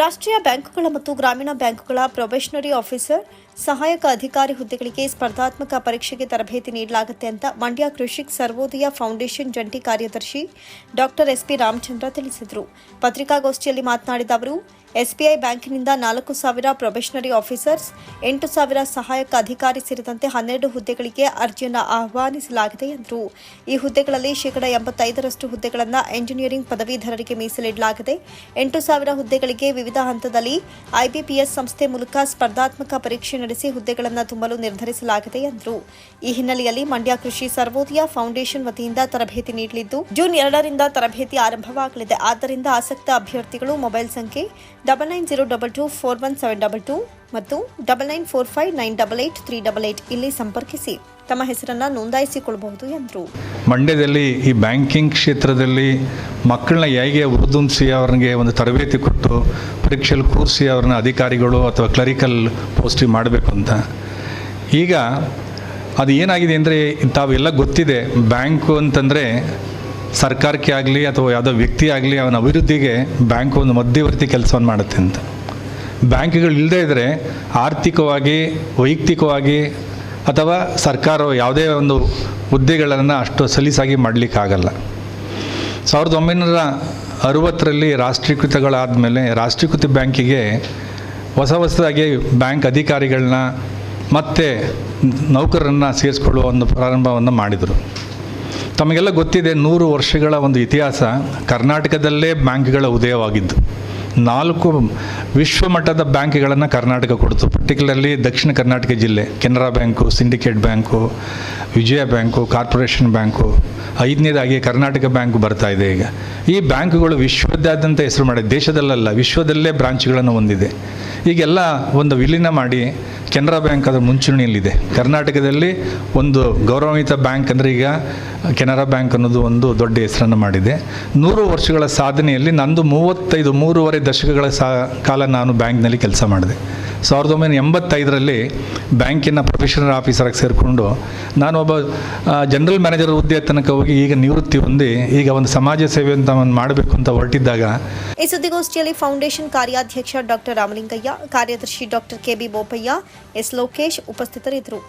ರಾಷ್ಟ್ರೀಯ ಬ್ಯಾಂಕುಗಳ ಮತ್ತು ಗ್ರಾಮೀಣ ಬ್ಯಾಂಕುಗಳ ಪ್ರೊಬೆಷನರಿ ಆಫೀಸರ್, ಸಹಾಯಕ ಅಧಿಕಾರಿ ಹುದ್ದೆಗಳಿಗೆ ಸ್ಪರ್ಧಾತ್ಮಕ ಪರೀಕ್ಷೆಗೆ ತರಬೇತಿ ನೀಡಲಾಗುತ್ತೆ ಅಂತ ಮಂಡ್ಯ ಕೃಷಿ ಸರ್ವೋದಯ ಫೌಂಡೇಶನ್ ಜಂಟಿ ಕಾರ್ಯದರ್ಶಿ ಡಾಕ್ಟರ್ ಎಸ್ಪಿ ರಾಮಚಂದ್ರ ತಿಳಿಸಿದರು. ಪತ್ರಿಕಾಗೋಷ್ಠಿಯಲ್ಲಿ ಮಾತನಾಡಿದ ಅವರು, ಎಸ್ಬಿಐ ಬ್ಯಾಂಕಿನಿಂದ ನಾಲ್ಕು ಸಾವಿರ ಪ್ರೊಬೆಷನರಿ ಆಫೀಸರ್ಸ್, ಎಂಟು ಸಾವಿರ ಸಹಾಯಕ ಅಧಿಕಾರಿ ಸೇರಿದಂತೆ ಹನ್ನೆರಡು ಹುದ್ದೆಗಳಿಗೆ ಅರ್ಜಿಯನ್ನು ಆಹ್ವಾನಿಸಲಾಗಿದೆ ಎಂದರು. ಈ ಹುದ್ದೆಗಳಲ್ಲಿ ಶೇಕಡಾ ಎಂಬತ್ತೈದರಷ್ಟು ಹುದ್ದೆಗಳನ್ನು ಎಂಜಿನಿಯರಿಂಗ್ ಪದವೀಧರರಿಗೆ ಮೀಸಲಿಡಲಾಗಿದೆ. ಎಂಟು ಸಾವಿರ ಹುದ್ದೆಗಳಿಗೆ ವಿವಿಧ ಹಂತದಲ್ಲಿ ಐಬಿಪಿಎಸ್ ಸಂಸ್ಥೆ ಮೂಲಕ ಸ್ಪರ್ಧಾತ್ಮಕ ಪರೀಕ್ಷೆ ನಡೆಸಿ ಹುದ್ದೆಗಳನ್ನು ತುಂಬಲು ನಿರ್ಧರಿಸಲಾಗಿದೆ ಎಂದರು. ಈ ಹಿನ್ನೆಲೆಯಲ್ಲಿ ಮಂಡ್ಯ ಕೃಷಿ ಸರ್ವೋದಯ ಫೌಂಡೇಶನ್ ವತಿಯಿಂದ ತರಬೇತಿ ನೀಡಲಿದ್ದು, ಜೂನ್ ಎರಡರಿಂದ ತರಬೇತಿ ಆರಂಭವಾಗಲಿದೆ. ಆದ್ದರಿಂದ ಆಸಕ್ತ ಅಭ್ಯರ್ಥಿಗಳು ಮೊಬೈಲ್ ಸಂಖ್ಯೆ double nine zero double two four one seven double two ಮತ್ತು double nine four five nine double eight three double eight ಇಲ್ಲಿ ಸಂಪರ್ಕಿಸಿ. ತಮ್ಮ ಹೆಸರನ್ನು ನೋಂದಾಯಿಸಿಕೊಳ್ಳಬಹುದು ಎಂದರು. ಮಂಡ್ಯದಲ್ಲಿ ಈ ಬ್ಯಾಂಕಿಂಗ್ ಕ್ಷೇತ್ರದಲ್ಲಿ ಮಕ್ಕಳನ್ನ ಹೇಗೆ ಹುರಿದುಂಬಿಸಿ ಅವ್ರಿಗೆ ಒಂದು ತರಬೇತಿ ಕೊಟ್ಟು ಪರೀಕ್ಷೆಯಲ್ಲಿ ಕೂರಿಸಿ ಅವ್ರನ್ನ ಅಧಿಕಾರಿಗಳು ಅಥವಾ ಕ್ಲರಿಕಲ್ ಪೋಸ್ಟಿಗೆ ಮಾಡಬೇಕು ಅಂತ. ಈಗ ಅದು ಏನಾಗಿದೆ ಅಂದರೆ ತಾವೆಲ್ಲ ಗೊತ್ತಿದೆ. ಬ್ಯಾಂಕು ಅಂತಂದರೆ ಸರ್ಕಾರಕ್ಕೆ ಆಗಲಿ ಅಥವಾ ಯಾವುದೋ ವ್ಯಕ್ತಿ ಆಗಲಿ ಅವನ ಅಭಿವೃದ್ಧಿಗೆ ಬ್ಯಾಂಕು ಒಂದು ಮಧ್ಯವರ್ತಿ ಕೆಲಸವನ್ನು ಮಾಡುತ್ತೆ ಅಂತ. ಬ್ಯಾಂಕ್ಗಳು ಇಲ್ಲದೇ ಇದ್ದರೆ ಆರ್ಥಿಕವಾಗಿ, ವೈಯಕ್ತಿಕವಾಗಿ ಅಥವಾ ಸರ್ಕಾರ ಯಾವುದೇ ಒಂದು ಹುದ್ದೆಗಳನ್ನು ಅಷ್ಟು ಸಲೀಸಾಗಿ ಮಾಡಲಿಕ್ಕಾಗಲ್ಲ. ಸಾವಿರದ ಒಂಬೈನೂರ ಅರುವತ್ತರಲ್ಲಿ ರಾಷ್ಟ್ರೀಕೃತಗಳಾದ ಮೇಲೆ ರಾಷ್ಟ್ರೀಕೃತ ಬ್ಯಾಂಕಿಗೆ ಹೊಸ ಹೊಸದಾಗಿ ಬ್ಯಾಂಕ್ ಅಧಿಕಾರಿಗಳನ್ನ ಮತ್ತು ನೌಕರರನ್ನು ಸೇರಿಸ್ಕೊಳ್ಳುವ ಒಂದು ಪ್ರಾರಂಭವನ್ನು ಮಾಡಿದರು. ತಮಗೆಲ್ಲ ಗೊತ್ತಿದೆ ನೂರು ವರ್ಷಗಳ ಒಂದು ಇತಿಹಾಸ ಕರ್ನಾಟಕದಲ್ಲೇ ಬ್ಯಾಂಕ್ಗಳ ಉದಯವಾಗಿದ್ದು. ನಾಲ್ಕು ವಿಶ್ವಮಟ್ಟದ ಬ್ಯಾಂಕ್ಗಳನ್ನು ಕರ್ನಾಟಕ ಕೊಡ್ತು. ಪರ್ಟಿಕ್ಯುಲರ್ಲಿ ದಕ್ಷಿಣ ಕರ್ನಾಟಕ ಜಿಲ್ಲೆ, Canara bank Syndicate bank, Vijaya bank, Corporation bank, ಐದನೇದಾಗಿ Karnataka bank ಬರ್ತಾ ಇದೆ ಈಗ. ಈ ಬ್ಯಾಂಕುಗಳು ವಿಶ್ವದಾದ್ಯಂತ ಹೆಸರು ಮಾಡಿದೆ. ದೇಶದಲ್ಲಲ್ಲ, ವಿಶ್ವದಲ್ಲೇ ಬ್ರಾಂಚ್ಗಳನ್ನು ಹೊಂದಿದೆ. ಈಗೆಲ್ಲ ಒಂದು ವಿಲೀನ ಮಾಡಿ ಕೆನರಾ ಬ್ಯಾಂಕ್ ಅದರ ಮುಂಚೂಣಿಯಲ್ಲಿದೆ. ಕರ್ನಾಟಕದಲ್ಲಿ ಒಂದು ಗೌರವಾನ್ವಿತ ಬ್ಯಾಂಕ್ ಅಂದರೆ ಈಗ ಕೆನರಾ ಬ್ಯಾಂಕ್ ಅನ್ನೋದು ಒಂದು ದೊಡ್ಡ ಹೆಸರನ್ನು ಮಾಡಿದೆ. ನೂರು ವರ್ಷಗಳ ಸಾಧನೆಯಲ್ಲಿ ನಂದು ಮೂವತ್ತೈದು ಮೂರುವರೆ ದಶಕಗಳ ಸಾ ಕಾಲ ನಾನು ಬ್ಯಾಂಕ್ನಲ್ಲಿ ಕೆಲಸ ಮಾಡಿದೆ. ಸಾವಿರದ ಒಂಬೈನೂರ ಎಂಬತ್ತೈದರಲ್ಲಿ ಬ್ಯಾಂಕಿನ ಪ್ರೊಫೆಷನಲ್ ಆಫೀಸರಾಗಿ ಸೇರಿಕೊಂಡು ನಾನು ಒಬ್ಬ ಜನರಲ್ ಮ್ಯಾನೇಜರ್ ಹುದ್ದೆ ತನಕ ಹೋಗಿ ಈಗ ನಿವೃತ್ತಿ ಹೊಂದಿ ಈಗ ಒಂದು ಸಮಾಜ ಸೇವೆ ಅಂತ ಒಂದು ಮಾಡಬೇಕು ಅಂತ ಹೊರಟಿದ್ದಾಗ ಈ ಸುದ್ದಿಗೋಷ್ಠಿಯಲ್ಲಿ ಫೌಂಡೇಶನ್ ಕಾರ್ಯಾಧ್ಯಕ್ಷ ಡಾಕ್ಟರ್ ರಾಮಲಿಂಗಯ್ಯ, ಕಾರ್ಯದರ್ಶಿ doctor K B Bopaiah, S Lokesh ಉಪಸ್ಥಿತರಿದ್ದರು.